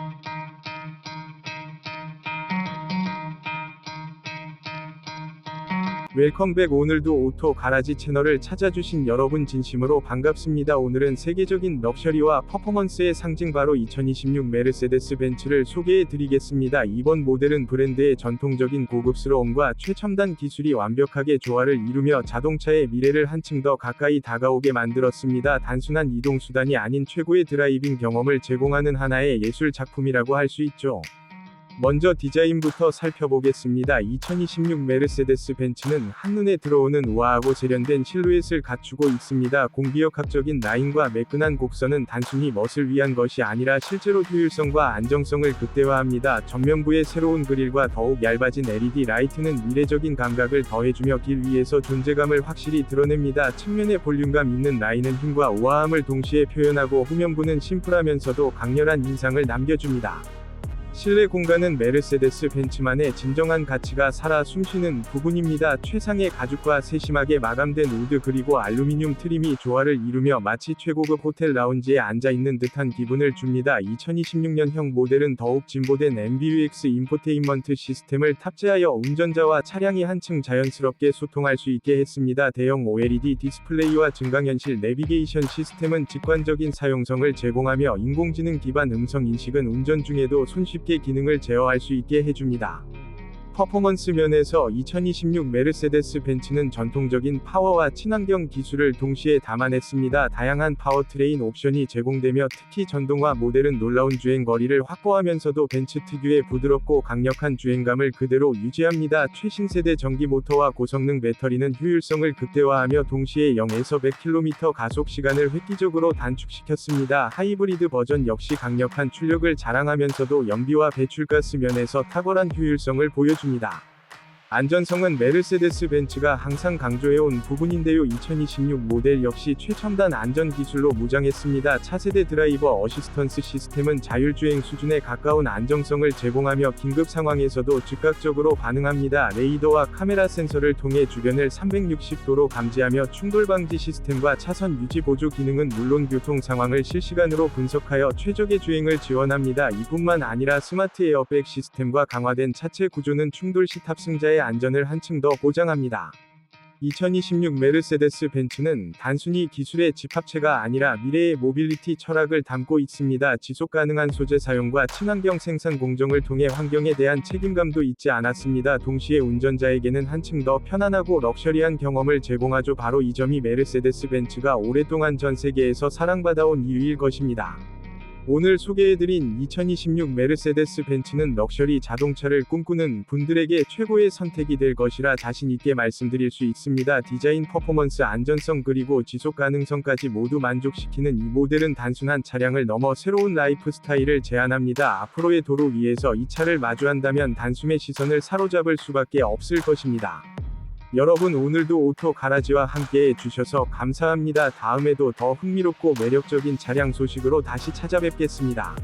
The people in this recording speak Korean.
thank you 웰컴백 오늘도 오토 가라지 채널을 찾아주신 여러분 진심으로 반갑습니다. 오늘은 세계적인 럭셔리와 퍼포먼스의 상징 바로 2026 메르세데스 벤츠를 소개해 드리겠습니다. 이번 모델은 브랜드의 전통적인 고급스러움과 최첨단 기술이 완벽하게 조화를 이루며 자동차의 미래를 한층 더 가까이 다가오게 만들었습니다. 단순한 이동 수단이 아닌 최고의 드라이빙 경험을 제공하는 하나의 예술 작품이라고 할 수 있죠. 먼저 디자인부터 살펴보겠습니다. 2026 메르세데스 벤츠는 한눈에 들어오는 우아하고 세련된 실루엣을 갖추고 있습니다. 공기역학적인 라인과 매끈한 곡선은 단순히 멋을 위한 것이 아니라 실제로 효율성과 안정성을 극대화합니다. 전면부의 새로운 그릴과 더욱 얇아진 LED 라이트는 미래적인 감각을 더해주며 길 위에서 존재감을 확실히 드러냅니다. 측면의 볼륨감 있는 라인은 힘과 우아함을 동시에 표현하고 후면부는 심플하면서도 강렬한 인상을 남겨줍니다. 실내 공간은 메르세데스 벤츠만의 진정한 가치가 살아 숨쉬는 부분입니다. 최상의 가죽과 세심하게 마감된 우드 그리고 알루미늄 트림이 조화를 이루며 마치 최고급 호텔 라운지에 앉아 있는 듯한 기분을 줍니다. 2026년형 모델은 더욱 진보된 MBUX 인포테인먼트 시스템을 탑재하여 운전자와 차량이 한층 자연스럽게 소통할 수 있게 했습니다. 대형 OLED 디스플레이와 증강현실 내비게이션 시스템은 직관적인 사용성을 제공하며 인공지능 기반 음성 인식은 운전 중에도 손쉽게 기능을 제어할 수 있게 해줍니다. 퍼포먼스 면에서 2026 메르세데스 벤츠는 전통적인 파워와 친환경 기술을 동시에 담아냈습니다. 다양한 파워트레인 옵션이 제공되며 특히 전동화 모델은 놀라운 주행 거리를 확보하면서도 벤츠 특유의 부드럽고 강력한 주행감을 그대로 유지합니다. 최신 세대 전기 모터와 고성능 배터리는 효율성을 극대화하며 동시에 0에서 100km 가속 시간을 획기적으로 단축시켰습니다. 하이브리드 버전 역시 강력한 출력을 자랑하면서도 연비와 배출가스 면에서 탁월한 효율성을 보여줍니다. 있습니다. 안전성은 메르세데스 벤츠가 항상 강조해온 부분인데요. 2026 모델 역시 최첨단 안전 기술로 무장했습니다. 차세대 드라이버 어시스턴스 시스템은 자율주행 수준에 가까운 안정성을 제공하며 긴급 상황에서도 즉각적으로 반응합니다. 레이더와 카메라 센서를 통해 주변을 360도로 감지하며 충돌 방지 시스템과 차선 유지 보조 기능은 물론 교통 상황을 실시간으로 분석하여 최적의 주행을 지원합니다. 이뿐만 아니라 스마트 에어백 시스템과 강화된 차체 구조는 충돌 시 탑승자 의 안전을 한층 더 보장합니다. 2026 메르세데스 벤츠는 단순히 기술의 집합체가 아니라 미래의 모빌리티 철학을 담고 있습니다. 지속 가능한 소재 사용과 친환경 생산 공정을 통해 환경에 대한 책임감도 잊지 않았습니다. 동시에 운전자에게는 한층 더 편안하고 럭셔리한 경험을 제공하죠. 바로 이 점이 메르세데스 벤츠가 오랫동안 전 세계에서 사랑받아온 이유일 것입니다. 오늘 소개해드린 2026 메르세데스 벤츠는 럭셔리 자동차를 꿈꾸는 분들에게 최고의 선택이 될 것이라 자신있게 말씀드릴 수 있습니다. 디자인 퍼포먼스 안전성 그리고 지속 가능성까지 모두 만족시키는 이 모델은 단순한 차량을 넘어 새로운 라이프 스타일을 제안합니다. 앞으로의 도로 위에서 이 차를 마주한다면 단숨에 시선을 사로잡을 수밖에 없을 것입니다. 여러분 오늘도 오토 가라지와 함께 해주셔서 감사합니다. 다음에도 더 흥미롭고 매력적인 차량 소식으로 다시 찾아뵙겠습니다.